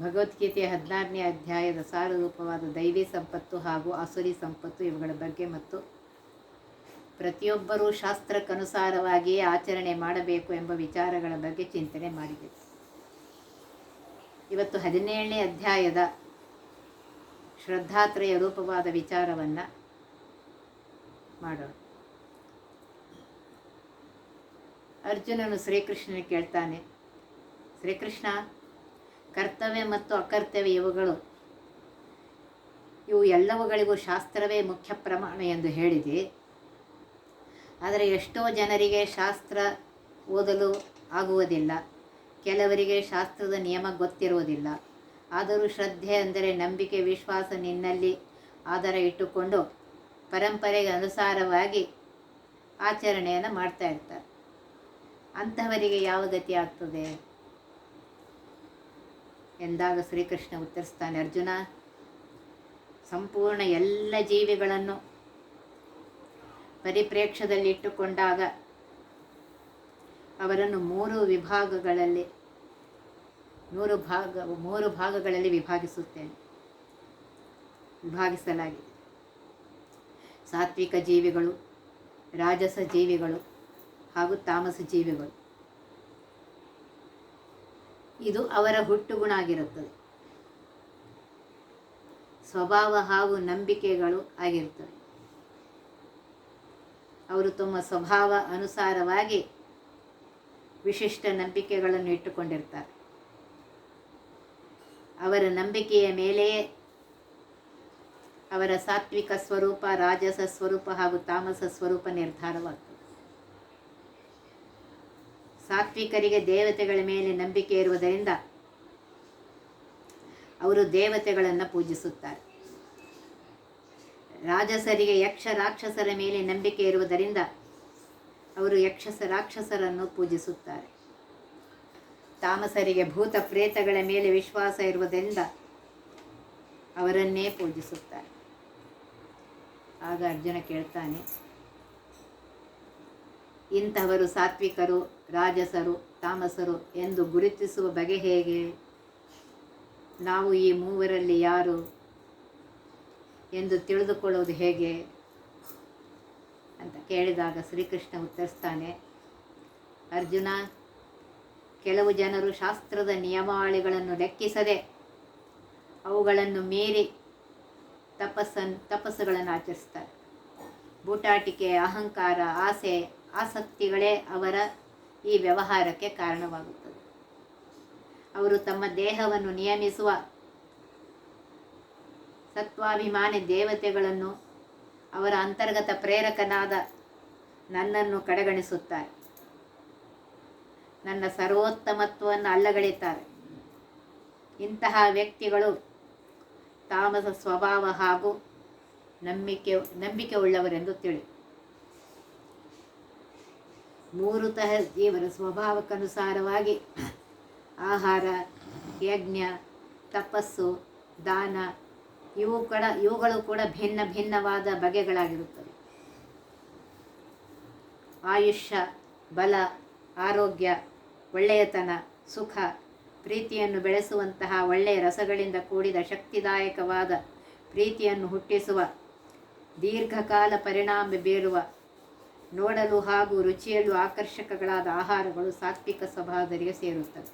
ಭಗವದ್ಗೀತೆಯ ಹದಿನಾರನೇ ಅಧ್ಯಾಯದ ಸಾರರೂಪವಾದ ದೈವಿ ಸಂಪತ್ತು ಹಾಗೂ ಅಸುರಿ ಸಂಪತ್ತು ಇವುಗಳ ಬಗ್ಗೆ ಮತ್ತು ಪ್ರತಿಯೊಬ್ಬರೂ ಶಾಸ್ತ್ರಕ್ಕನುಸಾರವಾಗಿಯೇ ಆಚರಣೆ ಮಾಡಬೇಕು ಎಂಬ ವಿಚಾರಗಳ ಬಗ್ಗೆ ಚಿಂತನೆ ಮಾಡಿದೆ. ಇವತ್ತು ಹದಿನೇಳನೇ ಅಧ್ಯಾಯದ ಶ್ರದ್ಧಾತ್ರಯ ರೂಪವಾದ ವಿಚಾರವನ್ನು ಮಾಡೋಣ. ಅರ್ಜುನನು ಶ್ರೀಕೃಷ್ಣನಿಗೆ ಕೇಳ್ತಾನೆ, ಶ್ರೀಕೃಷ್ಣ ಕರ್ತವ್ಯ ಮತ್ತು ಅಕರ್ತವ್ಯ ಇವುಗಳು. ಇವು ಎಲ್ಲವುಗಳಿಗೂ ಶಾಸ್ತ್ರವೇ ಮುಖ್ಯ ಪ್ರಮಾಣ ಎಂದು ಹೇಳಿದೆ. ಆದರೆ ಎಷ್ಟೋ ಜನರಿಗೆ ಶಾಸ್ತ್ರ ಓದಲು ಆಗುವುದಿಲ್ಲ. ಕೆಲವರಿಗೆ ಶಾಸ್ತ್ರದ ನಿಯಮ ಗೊತ್ತಿರುವುದಿಲ್ಲ. ಆದರೂ ಶ್ರದ್ಧೆ ಅಂದರೆ ನಂಬಿಕೆ, ವಿಶ್ವಾಸ ನಿನ್ನಲ್ಲಿ ಆಧಾರ ಇಟ್ಟುಕೊಂಡು ಪರಂಪರೆಗೆ ಅನುಸಾರವಾಗಿ ಆಚರಣೆಯನ್ನು ಮಾಡ್ತಾ ಇರ್ತಾರೆ. ಅಂತಹವರಿಗೆ ಯಾವ ಗತಿ ಆಗ್ತದೆ? ಎಂದಾಗ ಶ್ರೀಕೃಷ್ಣ ಉತ್ತರಿಸ್ತಾನೆ, ಅರ್ಜುನ, ಸಂಪೂರ್ಣ ಎಲ್ಲ ಜೀವಿಗಳನ್ನು ಪರಿಪ್ರೇಕ್ಷದಲ್ಲಿಟ್ಟುಕೊಂಡಾಗ ಅವರನ್ನು ಮೂರು ವಿಭಾಗಗಳಲ್ಲಿ, ಮೂರು ಭಾಗ, ಮೂರು ಭಾಗಗಳಲ್ಲಿ ವಿಭಾಗಿಸುತ್ತೇನೆ. ವಿಭಾಗಿಸಲಾಗಿದೆ. ಸಾತ್ವಿಕ ಜೀವಿಗಳು, ರಾಜಸ ಜೀವಿಗಳು ಹಾಗೂ ತಾಮಸ ಜೀವಿಗಳು. ಇದು ಅವರ ಹುಟ್ಟುಗುಣ ಆಗಿರುತ್ತದೆ ಸ್ವಭಾವ ಹಾಗೂ ನಂಬಿಕೆಗಳು ಆಗಿರ್ತವೆ ಅವರು ತಮ್ಮ ಸ್ವಭಾವ ಅನುಸಾರವಾಗಿ ವಿಶಿಷ್ಟ ನಂಬಿಕೆಗಳನ್ನು ಇಟ್ಟುಕೊಂಡಿರ್ತಾರೆ. ಅವರ ನಂಬಿಕೆಯ ಮೇಲೆಯೇ ಅವರ ಸಾತ್ವಿಕ ಸ್ವರೂಪ, ರಾಜಸ ಸ್ವರೂಪ ಹಾಗೂ ತಾಮಸ ಸ್ವರೂಪ ನಿರ್ಧಾರವಾಗ್ತದೆ. ಸಾತ್ವಿಕರಿಗೆ ದೇವತೆಗಳ ಮೇಲೆ ನಂಬಿಕೆ ಇರುವುದರಿಂದ ಅವರು ದೇವತೆಗಳನ್ನು ಪೂಜಿಸುತ್ತಾರೆ. ರಾಜಸರಿಗೆ ಯಕ್ಷ ರಾಕ್ಷಸರ ಮೇಲೆ ನಂಬಿಕೆ ಇರುವುದರಿಂದ ಅವರು ಯಕ್ಷಸ ರಾಕ್ಷಸರನ್ನು ಪೂಜಿಸುತ್ತಾರೆ. ತಾಮಸರಿಗೆ ಭೂತ ಪ್ರೇತಗಳ ಮೇಲೆ ವಿಶ್ವಾಸ ಇರುವುದರಿಂದ ಅವರನ್ನೇ ಪೂಜಿಸುತ್ತಾರೆ. ಆಗ ಅರ್ಜುನ ಕೇಳ್ತಾನೆ, ಇಂತಹವರು ಸಾತ್ವಿಕರು ರಾಜಸರು, ತಾಮಸರು ಎಂದು ಗುರುತಿಸುವ ಬಗೆ ಹೇಗೆ? ನಾವು ಈ ಮೂವರಲ್ಲಿ ಯಾರು ಎಂದು ತಿಳಿದುಕೊಳ್ಳುವುದು ಹೇಗೆ? ಅಂತ ಕೇಳಿದಾಗ ಶ್ರೀಕೃಷ್ಣ ಉತ್ತರಿಸ್ತಾನೆ, ಅರ್ಜುನ, ಕೆಲವು ಜನರು ಶಾಸ್ತ್ರದ ನಿಯಮಾವಳಿಗಳನ್ನು ಲೆಕ್ಕಿಸದೆ ಅವುಗಳನ್ನು ಮೀರಿ ತಪಸ್ಸನ್ನು ತಪಸ್ಸುಗಳನ್ನು ಆಚರಿಸ್ತಾರೆ. ಬೂಟಾಟಿಕೆ, ಅಹಂಕಾರ, ಆಸೆ, ಆಸಕ್ತಿಗಳೇ ಅವರ ಈ ವ್ಯವಹಾರಕ್ಕೆ ಕಾರಣವಾಗುತ್ತದೆ. ಅವರು ತಮ್ಮ ದೇಹವನ್ನು ನಿಯಮಿಸುವ ಸತ್ವಾಭಿಮಾನಿ ದೇವತೆಗಳನ್ನು ಅವರ ಅಂತರ್ಗತ ಪ್ರೇರಕನಾದ ನನ್ನನ್ನು ಕಡೆಗಣಿಸುತ್ತಾರೆ. ನನ್ನ ಸರ್ವೋತ್ತಮತ್ವವನ್ನು ಅಲ್ಲಗಳೆಯುತ್ತಾರೆ. ಇಂತಹ ವ್ಯಕ್ತಿಗಳು ತಾಮಸ ಸ್ವಭಾವ ಹಾಗೂ ನಂಬಿಕೆ ನಂಬಿಕೆ ಉಳ್ಳವರೆಂದು ತಿಳಿ ಮೂರು ತಹ ಜೀವನ ಸ್ವಭಾವಕ್ಕನುಸಾರವಾಗಿ ಆಹಾರ, ಯಜ್ಞ, ತಪಸ್ಸು, ದಾನ, ಇವು ಕೂಡ ಇವುಗಳು ಕೂಡ ಭಿನ್ನ ಭಿನ್ನವಾದ ಬಗೆಗಳಾಗಿರುತ್ತವೆ. ಆಯುಷ್ಯ, ಬಲ, ಆರೋಗ್ಯ, ಒಳ್ಳೆಯತನ, ಸುಖ, ಪ್ರೀತಿಯನ್ನು ಬೆಳೆಸುವಂತಹ ಒಳ್ಳೆಯ ರಸಗಳಿಂದ ಕೂಡಿದ ಶಕ್ತಿದಾಯಕವಾದ ಪ್ರೀತಿಯನ್ನು ಹುಟ್ಟಿಸುವ, ದೀರ್ಘಕಾಲ ಪರಿಣಾಮ ಬೀರುವ ನೋಡಲು ಹಾಗೂ ರುಚಿಯಲ್ಲೂ ಆಕರ್ಷಕಗಳಾದ ಆಹಾರಗಳು ಸಾತ್ವಿಕ ಸ್ವಭಾವದರಿಗೆ ಸೇರುತ್ತವೆ.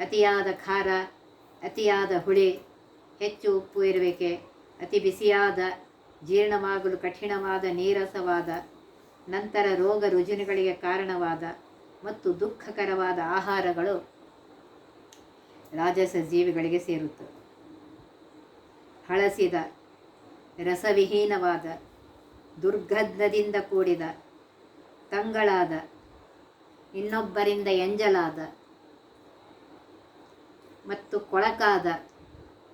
ಅತಿಯಾದ ಖಾರ, ಅತಿಯಾದ ಹುಳಿ, ಹೆಚ್ಚು ಉಪ್ಪು ಇರುವಿಕೆ, ಅತಿ ಬಿಸಿಯಾದ, ಜೀರ್ಣವಾಗಲು ಕಠಿಣವಾದ, ನೀರಸವಾದ, ನಂತರ ರೋಗ ರುಜಿನಗಳಿಗೆ ಕಾರಣವಾದ ಮತ್ತು ದುಃಖಕರವಾದ ಆಹಾರಗಳು ರಾಜಸ ಜೀವಿಗಳಿಗೆ ಸೇರುತ್ತವೆ. ಹಳಸಿದ, ರಸವಿಹೀನವಾದ ದುರ್ಗಂಧದಿಂದ ಕೂಡಿದ ತಂಗಳಾದ, ಇನ್ನೊಬ್ಬರಿಂದ ಎಂಜಲಾದ ಮತ್ತು ಕೊಳಕಾದ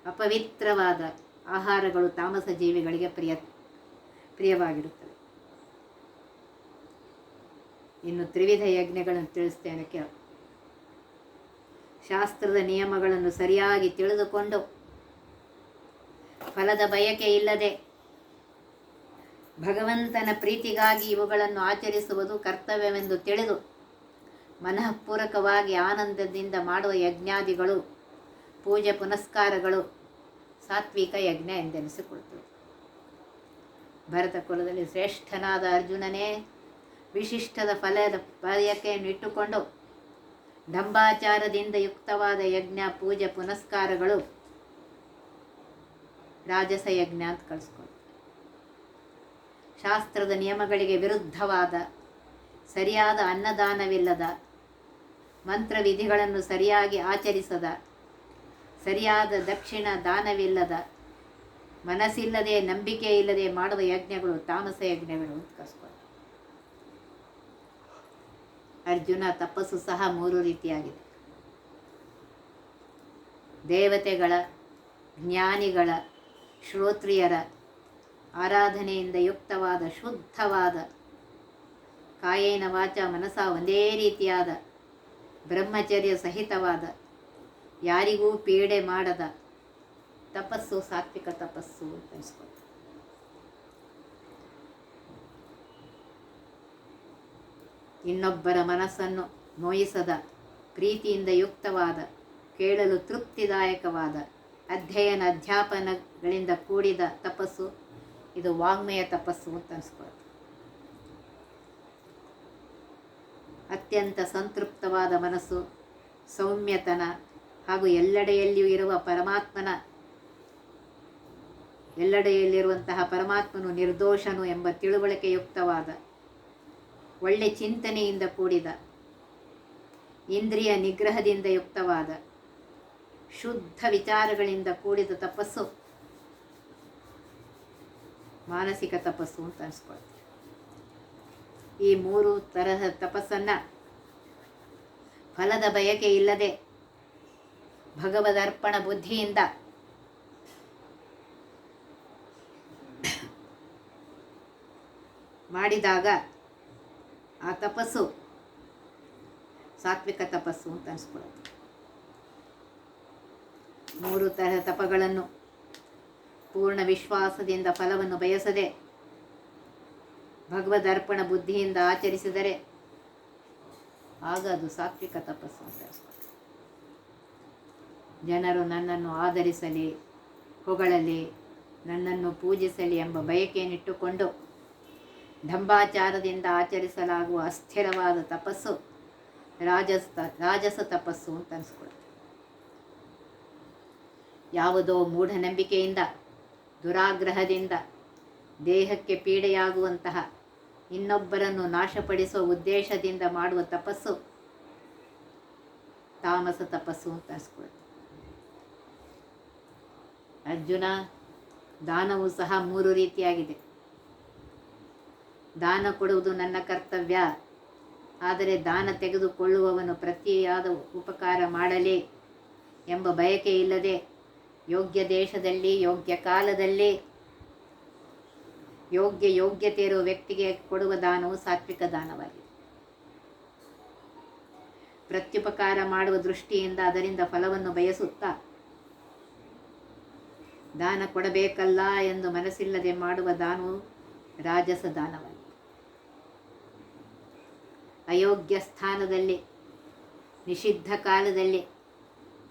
ಅಪವಿತ್ರವಾದ ಆಹಾರಗಳು ತಾಮಸ ಜೀವಿಗಳಿಗೆ ಪ್ರಿಯ, ಪ್ರಿಯವಾಗಿರುತ್ತವೆ. ಇನ್ನು ತ್ರಿವಿಧ ಯಜ್ಞಗಳನ್ನು ತಿಳಿಸ್ತೇನೆ ಕೇಳ. ಶಾಸ್ತ್ರದ ನಿಯಮಗಳನ್ನು ಸರಿಯಾಗಿ ತಿಳಿದುಕೊಂಡು, ಫಲದ ಬಯಕೆ ಇಲ್ಲದೆ ಭಗವಂತನ ಪ್ರೀತಿಗಾಗಿ ಇವುಗಳನ್ನು ಆಚರಿಸುವುದು ಕರ್ತವ್ಯವೆಂದು ತಿಳಿದು ಮನಃಪೂರಕವಾಗಿ ಆನಂದದಿಂದ ಮಾಡುವ ಯಜ್ಞಾದಿಗಳು, ಪೂಜೆ ಪುನಸ್ಕಾರಗಳು, ಸಾತ್ವಿಕ ಯಜ್ಞ ಎಂದೆನಿಸಿಕೊಳ್ತವೆ ಭರತ ಕುಲದಲ್ಲಿ ಶ್ರೇಷ್ಠನಾದ ಅರ್ಜುನನೇ ವಿಶಿಷ್ಟದ ಫಲದ ಬಯಕೆಯನ್ನು ಇಟ್ಟುಕೊಂಡು ಡಂಬಾಚಾರದಿಂದ ಯುಕ್ತವಾದ ಯಜ್ಞ, ಪೂಜೆ, ಪುನಸ್ಕಾರಗಳು ರಾಜಸ ಯಜ್ಞ ಅಂತ ಕಳಿಸ್ಕೊಂಡು ಶಾಸ್ತ್ರದ ನಿಯಮಗಳಿಗೆ ವಿರುದ್ಧವಾದ, ಸರಿಯಾದ ಅನ್ನದಾನವಿಲ್ಲದ, ಮಂತ್ರವಿಧಿಗಳನ್ನು ಸರಿಯಾಗಿ ಆಚರಿಸದ, ಸರಿಯಾದ ದಕ್ಷಿಣ ದಾನವಿಲ್ಲದ, ಮನಸ್ಸಿಲ್ಲದೆ ನಂಬಿಕೆ ಇಲ್ಲದೆ ಮಾಡುವ ಯಜ್ಞಗಳು ತಾಮಸ ಯಜ್ಞಗಳು ಅಂತ ಅರ್ಜುನ ತಪಸ್ಸು ಸಹ ಮೂರು ರೀತಿಯಾಗಿದೆ. ದೇವತೆಗಳ, ಜ್ಞಾನಿಗಳ, ಶ್ರೋತ್ರಿಯರ ಆರಾಧನೆಯಿಂದ ಯುಕ್ತವಾದ, ಶುದ್ಧವಾದ. ಕಾಯೇನ ವಾಚ ಮನಸ ಒಂದೇ ರೀತಿಯಾದ. ಬ್ರಹ್ಮಚರ್ಯ ಸಹಿತವಾದ. ಯಾರಿಗೂ ಪೀಡೆ ಮಾಡದ. ತಪಸ್ಸು, ಸಾತ್ವಿಕ ತಪಸ್ಸು ಅಂತ ಇನ್ನೊಬ್ಬರ ಮನಸ್ಸನ್ನು ನೋಯಿಸದ, ಪ್ರೀತಿಯಿಂದ ಯುಕ್ತವಾದ, ಕೇಳಲು ತೃಪ್ತಿದಾಯಕವಾದ, ಅಧ್ಯಯನ, ಅಧ್ಯಾಪನಗಳಿಂದ ಕೂಡಿದ ತಪಸ್ಸು ಇದು ವಾಗ್ಮಯ ತಪಸ್ಸು ಅಂತ ಅನಿಸ್ಕೊಳ್ತು ಅತ್ಯಂತ ಸಂತೃಪ್ತವಾದ ಮನಸ್ಸು, ಸೌಮ್ಯತನ ಹಾಗೂ ಎಲ್ಲೆಡೆಯಲ್ಲಿಯೂ ಇರುವ ಪರಮಾತ್ಮನ, ಎಲ್ಲೆಡೆಯಲ್ಲಿರುವಂತಹ ಪರಮಾತ್ಮನು ನಿರ್ದೋಷನು ಎಂಬ ತಿಳುವಳಿಕೆಯುಕ್ತವಾದ ಒಳ್ಳೆ ಚಿಂತನೆಯಿಂದ ಕೂಡಿದ, ಇಂದ್ರಿಯ ನಿಗ್ರಹದಿಂದ ಯುಕ್ತವಾದ ಶುದ್ಧ ವಿಚಾರಗಳಿಂದ ಕೂಡಿದ ತಪಸ್ಸು ಮಾನಸಿಕ ತಪಸ್ಸು ಅಂತ ಅನಿಸ್ಕೊಳ್ತೀವಿ. ಈ ಮೂರು ತರಹ ತಪಸ್ಸನ್ನು ಫಲದ ಬಯಕೆ ಇಲ್ಲದೆ ಭಗವದರ್ಪಣ ಬುದ್ಧಿಯಿಂದ ಮಾಡಿದಾಗ ಆ ತಪಸ್ಸು ಸಾತ್ವಿಕ ತಪಸ್ಸು ಅಂತ ಅನಿಸ್ಕೊಳ್ಳುತ್ತೆ ಮೂರು ತರಹ ತಪಗಳನ್ನು ಪೂರ್ಣ ವಿಶ್ವಾಸದಿಂದ ಫಲವನ್ನು ಬಯಸದೆ ಭಗವದರ್ಪಣ ಬುದ್ಧಿಯಿಂದ ಆಚರಿಸಿದರೆ ಆಗ ಅದು ಸಾತ್ವಿಕ ತಪಸ್ಸು ಅಂತ ಜನರು ನನ್ನನ್ನು ಆಧರಿಸಲಿ, ಹೊಗಳಲಿ, ನನ್ನನ್ನು ಪೂಜಿಸಲಿ ಎಂಬ ಬಯಕೆಯನ್ನಿಟ್ಟುಕೊಂಡು ಢಂಬಾಚಾರದಿಂದ ಆಚರಿಸಲಾಗುವ ಅಸ್ಥಿರವಾದ ತಪಸ್ಸು ರಾಜಸ ರಾಜಸ ತಪಸ್ಸು ಅಂತ ಅನಿಸ್ಕೊಳ್ತೆ ಯಾವುದೋ ಮೂಢನಂಬಿಕೆಯಿಂದ ದುರಾಗ್ರಹದಿಂದ ದೇಹಕ್ಕೆ ಪೀಡೆಯಾಗುವಂತಹ ಇನ್ನೊಬ್ಬರನ್ನು ನಾಶಪಡಿಸುವ ಉದ್ದೇಶದಿಂದ ಮಾಡುವ ತಪಸ್ಸು ತಾಮಸ ತಪಸ್ಸು ಅಂತ ಅನಿಸ್ಕೊಳ್ತೆ ಅರ್ಜುನ ದಾನವು ಸಹ ಮೂರು ರೀತಿಯಾಗಿದೆ. ದಾನ ಕೊಡುವುದು ನನ್ನ ಕರ್ತವ್ಯ, ಆದರೆ ದಾನ ತೆಗೆದುಕೊಳ್ಳುವವನು ಪ್ರತಿಯಾದ ಉಪಕಾರ ಮಾಡಲಿ ಎಂಬ ಬಯಕೆ ಇಲ್ಲದೆ ಯೋಗ್ಯ ದೇಶದಲ್ಲಿ, ಯೋಗ್ಯ ಕಾಲದಲ್ಲಿ. ಯೋಗ್ಯ ಯೋಗ್ಯತೆ ಇರುವ ವ್ಯಕ್ತಿಗೆ ಕೊಡುವ ದಾನವು ಸಾತ್ವಿಕ ದಾನವಾಗಿದೆ. ಪ್ರತ್ಯುಪಕಾರ ಮಾಡುವ ದೃಷ್ಟಿಯಿಂದ ಅದರಿಂದ ಫಲವನ್ನು ಬಯಸುತ್ತಾ ದಾನ ಕೊಡಬೇಕಲ್ಲ ಎಂದು ಮನಸ್ಸಿಲ್ಲದೆ ಮಾಡುವ ದಾನವು ರಾಜಸ ದಾನವಾಗಿದೆ. ಅಯೋಗ್ಯ ಸ್ಥಾನದಲ್ಲಿ, ನಿಷಿದ್ಧ ಕಾಲದಲ್ಲಿ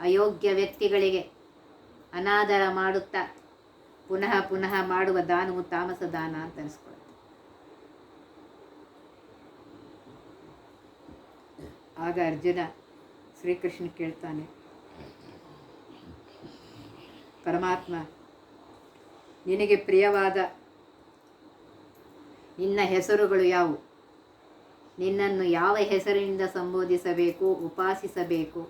ಅಯೋಗ್ಯ ವ್ಯಕ್ತಿಗಳಿಗೆ ಅನಾದರ ಮಾಡುತ್ತಾ ಪುನಃ ಪುನಃ ಮಾಡುವ ದಾನವು ತಾಮಸ ದಾನ ಅಂತ ಅನಿಸ್ಕೊಳ್ಳುತ್ತೆ ಆಗ ಅರ್ಜುನ ಶ್ರೀಕೃಷ್ಣ ಕೇಳ್ತಾನೆ, ಪರಮಾತ್ಮ, ನಿನಗೆ ಪ್ರಿಯವಾದ ನಿನ್ನ ಹೆಸರುಗಳು ಯಾವುವು? ನಿನ್ನನ್ನು ಯಾವ ಹೆಸರಿನಿಂದ ಸಂಬೋಧಿಸಬೇಕು, ಉಪಾಸಿಸಬೇಕು?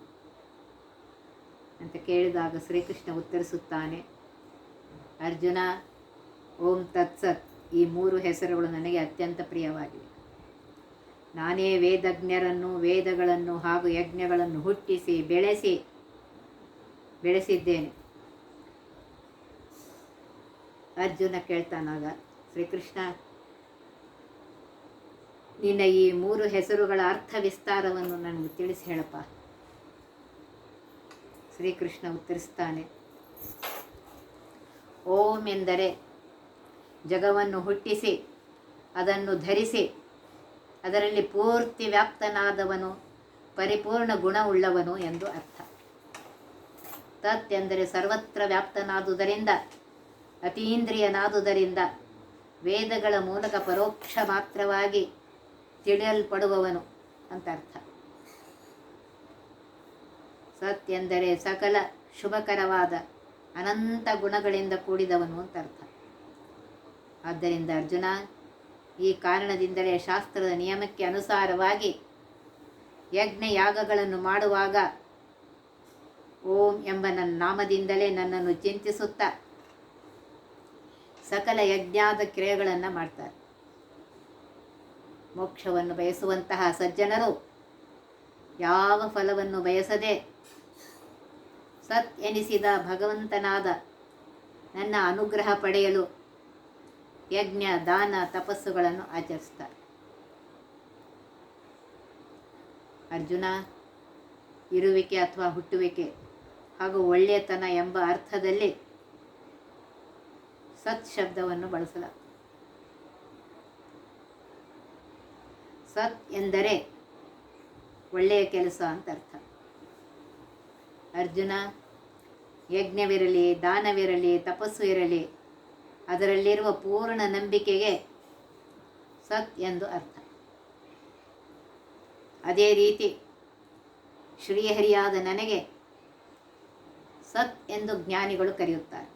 ಅಂತ ಕೇಳಿದಾಗ ಶ್ರೀಕೃಷ್ಣ ಉತ್ತರಿಸುತ್ತಾನೆ, ಅರ್ಜುನ, ಓಂ ತತ್ಸತ್ ಈ ಮೂರು ಹೆಸರುಗಳು ನನಗೆ ಅತ್ಯಂತ ಪ್ರಿಯವಾಗಿವೆ. ನಾನೇ ವೇದಜ್ಞರನ್ನು, ವೇದಗಳನ್ನು ಹಾಗೂ ಯಜ್ಞಗಳನ್ನು ಹುಟ್ಟಿಸಿ ಬೆಳೆಸಿ, ಬೆಳೆಸಿದ್ದೇನೆ. ಅರ್ಜುನ ಕೇಳ್ತಾನಾಗ ಶ್ರೀಕೃಷ್ಣ, ನಿನ್ನ ಈ ಮೂರು ಹೆಸರುಗಳ ಅರ್ಥ ವಿಸ್ತಾರವನ್ನು ನನಗೆ ತಿಳಿಸಿ ಹೇಳಪ್ಪ. ಶ್ರೀಕೃಷ್ಣ ಉತ್ತರಿಸ್ತಾನೆ. ಓಂ ಎಂದರೆ ಜಗವನ್ನು ಹುಟ್ಟಿಸಿ, ಅದನ್ನು ಧರಿಸಿ, ಅದರಲ್ಲಿ ಪೂರ್ತಿ ವ್ಯಾಪ್ತನಾದವನು ಪರಿಪೂರ್ಣ ಗುಣವುಳ್ಳವನು ಎಂದು ಅರ್ಥ. ತತ್ ಎಂದರೆ ಸರ್ವತ್ರ ವ್ಯಾಪ್ತನಾದುದರಿಂದ, ಅತೀಂದ್ರಿಯನಾದುದರಿಂದ, ವೇದಗಳ ಮೂಲಕ ಪರೋಕ್ಷ ಮಾತ್ರವಾಗಿ ತಿಳಿಯಲ್ಪಡುವವನು ಅಂತ ಅರ್ಥ. ಸತ್ ಎಂದರೆ ಸಕಲ ಶುಭಕರವಾದ ಅನಂತ ಗುಣಗಳಿಂದ ಕೂಡಿದವನು ಅಂತ ಅರ್ಥ. ಆದ್ದರಿಂದ ಅರ್ಜುನ, ಈ ಕಾರಣದಿಂದಲೇ ಶಾಸ್ತ್ರದ ನಿಯಮಕ್ಕೆ ಅನುಸಾರವಾಗಿ ಯಜ್ಞ ಯಾಗಗಳನ್ನು ಮಾಡುವಾಗ ಓಂ ಎಂಬ ನನ್ನ ನಾಮದಿಂದಲೇ ನನ್ನನ್ನು ಚಿಂತಿಸುತ್ತಾ ಸಕಲ ಯಜ್ಞಾದ ಕ್ರಿಯೆಗಳನ್ನು ಮಾಡ್ತಾರೆ. ಮೋಕ್ಷವನ್ನು ಬಯಸುವಂತಹ ಸಜ್ಜನರು ಯಾವ ಫಲವನ್ನು ಬಯಸದೆ ಸತ್ ಎನಿಸಿದ ಭಗವಂತನಾದ ನನ್ನ ಅನುಗ್ರಹ ಪಡೆಯಲು ಯಜ್ಞ, ದಾನ, ತಪಸ್ಸುಗಳನ್ನು ಆಚರಿಸ್ತಾರೆ. ಅರ್ಜುನ ಇರುವಿಕೆ ಅಥವಾ ಹುಟ್ಟುವಿಕೆ ಹಾಗೂ ಒಳ್ಳೆಯತನ ಎಂಬ ಅರ್ಥದಲ್ಲಿ ಸತ್ ಶಬ್ದವನ್ನು ಬಳಸಲಾಗ್ತದೆ. ಸತ್ ಎಂದರೆ ಒಳ್ಳೆಯ ಕೆಲಸ ಅಂತ ಅರ್ಥ. ಅರ್ಜುನ, ಯಜ್ಞವಿರಲಿ, ದಾನವಿರಲಿ, ತಪಸ್ಸು ಇರಲಿ, ಅದರಲ್ಲಿರುವ ಪೂರ್ಣ ನಂಬಿಕೆಗೆ ಸತ್ ಎಂದು ಅರ್ಥ. ಅದೇ ರೀತಿ ಶ್ರೀಹರಿಯಾದ ನನಗೆ ಸತ್ ಎಂದು ಜ್ಞಾನಿಗಳು ಕರೆಯುತ್ತಾರೆ.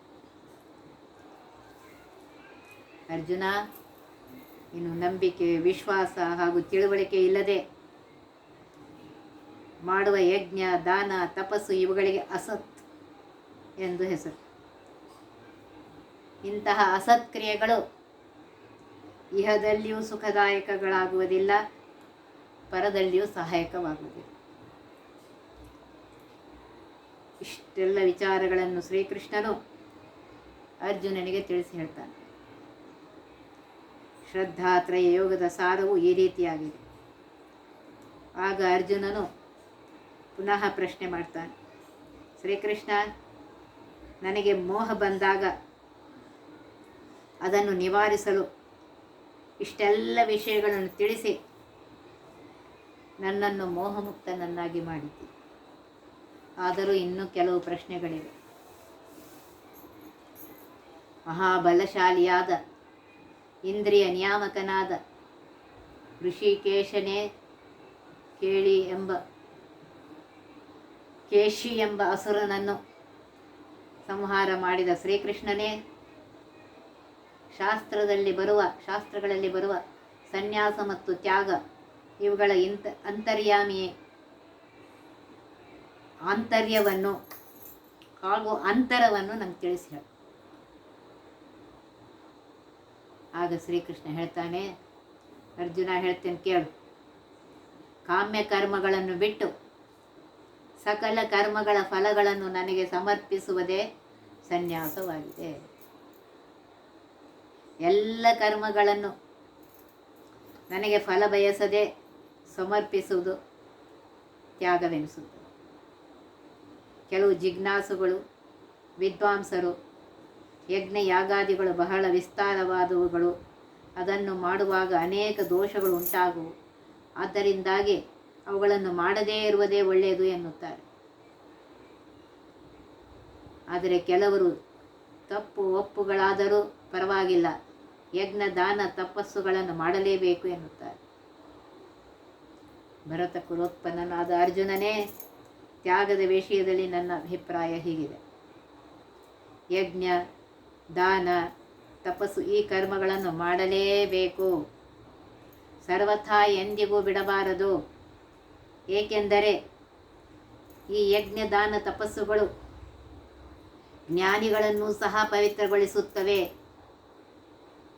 ಅರ್ಜುನ, ಇನ್ನು ನಂಬಿಕೆ, ವಿಶ್ವಾಸ ಹಾಗೂ ತಿಳುವಳಿಕೆ ಇಲ್ಲದೆ ಮಾಡುವ ಯಜ್ಞ, ದಾನ, ತಪಸ್ಸು ಇವುಗಳಿಗೆ ಅಸತ್ ಎಂದು ಹೆಸರು. ಇಂತಹ ಅಸತ್ಕ್ರಿಯೆಗಳು ಇಹದಲ್ಲಿಯೂ ಸುಖದಾಯಕಗಳಾಗುವುದಿಲ್ಲ, ಪರದಲ್ಲಿಯೂ ಸಹಾಯಕವಾಗುವುದಿಲ್ಲ. ಇಷ್ಟೆಲ್ಲ ವಿಚಾರಗಳನ್ನು ಶ್ರೀಕೃಷ್ಣನು ಅರ್ಜುನನಿಗೆ ತಿಳಿಸಿ ಹೇಳ್ತಾನೆ. ಶ್ರದ್ಧಾತ್ರಯ ಯೋಗದ ಸಾರವು ಈ ರೀತಿಯಾಗಿದೆ. ಆಗ ಅರ್ಜುನನು ಪುನಃ ಪ್ರಶ್ನೆ ಮಾಡ್ತಾನೆ. ಶ್ರೀಕೃಷ್ಣ, ನನಗೆ ಮೋಹ ಬಂದಾಗ ಅದನ್ನು ನಿವಾರಿಸಲು ಇಷ್ಟೆಲ್ಲ ವಿಷಯಗಳನ್ನು ತಿಳಿಸಿ ನನ್ನನ್ನು ಮೋಹಮುಕ್ತನನ್ನಾಗಿ ಮಾಡಿದ್ದಿ. ಆದರೂ ಇನ್ನೂ ಕೆಲವು ಪ್ರಶ್ನೆಗಳಿವೆ. ಮಹಾಬಲಶಾಲಿಯಾದ, ಇಂದ್ರಿಯ ನಿಯಾಮಕನಾದ ಋಷಿಕೇಶನೇ ಕೇಳಿ ಎಂಬ ಕೇಶಿ ಎಂಬ ಅಸುರನನ್ನು ಸಂಹಾರ ಮಾಡಿದ ಶ್ರೀಕೃಷ್ಣನೇ ಶಾಸ್ತ್ರದಲ್ಲಿ ಬರುವ, ಶಾಸ್ತ್ರಗಳಲ್ಲಿ ಬರುವ ಸನ್ಯಾಸ ಮತ್ತು ತ್ಯಾಗ ಇವುಗಳ ಇಂತ, ಅಂತರ್ಯಾಮಿಯೇ. ಆಂತರ್ಯವನ್ನು ಹಾಗೂ ಅಂತರವನ್ನು ನಮ್ಗೆ ತಿಳಿಸಿ ಆಗ ಶ್ರೀಕೃಷ್ಣ ಹೇಳ್ತಾನೆ, ಅರ್ಜುನ ಹೇಳ್ತೇನೆ ಕೇಳು. ಕಾಮ್ಯ ಕರ್ಮಗಳನ್ನು ಬಿಟ್ಟು ಸಕಲ ಕರ್ಮಗಳ ಫಲಗಳನ್ನು ನನಗೆ ಸಮರ್ಪಿಸುವುದೇ ಸನ್ಯಾಸವಾಗಿದೆ. ಎಲ್ಲ ಕರ್ಮಗಳನ್ನು ನನಗೆ ಫಲ ಬಯಸದೆ ಸಮರ್ಪಿಸುವುದು ತ್ಯಾಗವೆನಿಸುತ್ತದೆ. ಕೆಲವು ಜಿಜ್ಞಾಸುಗಳು, ವಿದ್ವಾಂಸರು ಯಜ್ಞ ಯಾಗಾದಿಗಳು ಬಹಳ ವಿಸ್ತಾರವಾದವುಗಳು. ಅದನ್ನು ಮಾಡುವಾಗ ಅನೇಕ ದೋಷಗಳು ಉಂಟಾಗುವು. ಆದ್ದರಿಂದಾಗಿ ಅವುಗಳನ್ನು ಮಾಡದೇ ಇರುವುದೇ ಒಳ್ಳೆಯದು ಎನ್ನುತ್ತಾರೆ. ಆದರೆ ಕೆಲವರು ತಪ್ಪು ಒಪ್ಪುಗಳಾದರೂ ಪರವಾಗಿಲ್ಲ. ಯಜ್ಞ, ದಾನ, ತಪಸ್ಸುಗಳನ್ನು ಮಾಡಲೇಬೇಕು ಎನ್ನುತ್ತಾರೆ. ಭರತ ಕುಲೋತ್ಪನ್ನನಾದ ಅರ್ಜುನನೇ, ತ್ಯಾಗದ ವಿಷಯದಲ್ಲಿ ನನ್ನ ಅಭಿಪ್ರಾಯ ಹೀಗಿದೆ. ಯಜ್ಞ, ದಾನ, ತಪಸ್ಸು ಈ ಕರ್ಮಗಳನ್ನು ಮಾಡಲೇಬೇಕು. ಸರ್ವಥಾ ಎಂದಿಗೂ ಬಿಡಬಾರದು. ಏಕೆಂದರೆ ಈ ಯಜ್ಞ ದಾನ ತಪಸ್ಸುಗಳು ಜ್ಞಾನಿಗಳನ್ನು ಸಹ ಪವಿತ್ರಗೊಳಿಸುತ್ತವೆ.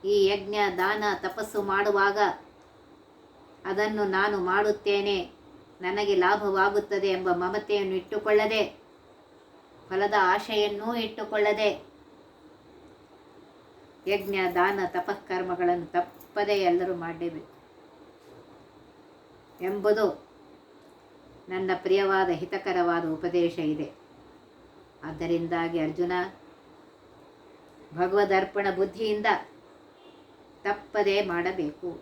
ಈ ಯಜ್ಞ ದಾನ ತಪಸ್ಸು ಮಾಡುವಾಗ ಅದನ್ನು ನಾನು ಮಾಡುತ್ತೇನೆ. ನನಗೆ ಲಾಭವಾಗುತ್ತದೆ ಎಂಬ ಮಮತೆಯನ್ನು ಇಟ್ಟುಕೊಳ್ಳದೆ, ಫಲದ ಆಶೆಯನ್ನೂ ಇಟ್ಟುಕೊಳ್ಳದೆ ಯಜ್ಞ ದಾನ ತಪಃಕರ್ಮಗಳನ್ನು ತಪ್ಪದೇ ಎಲ್ಲರೂ ಮಾಡಲೇಬೇಕು ಎಂಬುದು ನನ್ನ ಪ್ರಿಯವಾದ ಹಿತಕರವಾದ ಉಪದೇಶ ಇದೆ. ಆದ್ದರಿಂದಾಗಿ ಅರ್ಜುನ, ಭಗವದರ್ಪಣ ಬುದ್ಧಿಯಿಂದ ತಪ್ಪದೇ ಮಾಡಬೇಕು.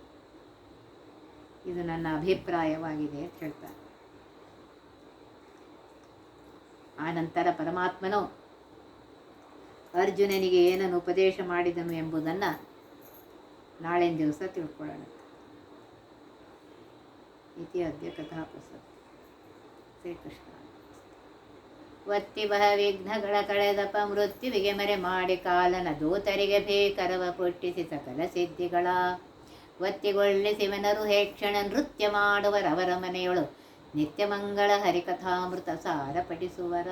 ಇದು ನನ್ನ ಅಭಿಪ್ರಾಯವಾಗಿದೆ ಅಂತ ಹೇಳ್ತಾರೆ. ಆನಂತರ ಪರಮಾತ್ಮನು ಅರ್ಜುನನಿಗೆ ಏನನ್ನು ಉಪದೇಶ ಮಾಡಿದನು ಎಂಬುದನ್ನು ನಾಳಿನ ದಿವಸ ತಿಳ್ಕೊಳ್ಳೋಣ. ಇತಿ ಅದ್ಯ ಕಥಾ ಪ್ರಸಕ್ತಿ ಶ್ರೀಕೃಷ್ಣ. ಕೃಷ್ಣ ಬಹ ವಿಘ್ನಗಳ ಕಳೆದಪ ಮೃತ್ಯುವಿಗೆ ಮರೆ ಮಾಡಿ ಕಾಲನ ದೂತರಿಗೆ ಬೇಕರವ ಪುಟ್ಟಿಸಿ ಸಕಲ ಸಿದ್ಧಿಗಳ. ಒತ್ತಿಗೊಳ್ಳಿಸಿವನರು ಹೇಕ್ಷಣ ನೃತ್ಯ ಮಾಡುವರವರ ಮನೆಯೊಳು ನಿತ್ಯ ಮಂಗಳ ಹರಿಕಥಾಮೃತ ಸಾರ ಪಠಿಸುವರ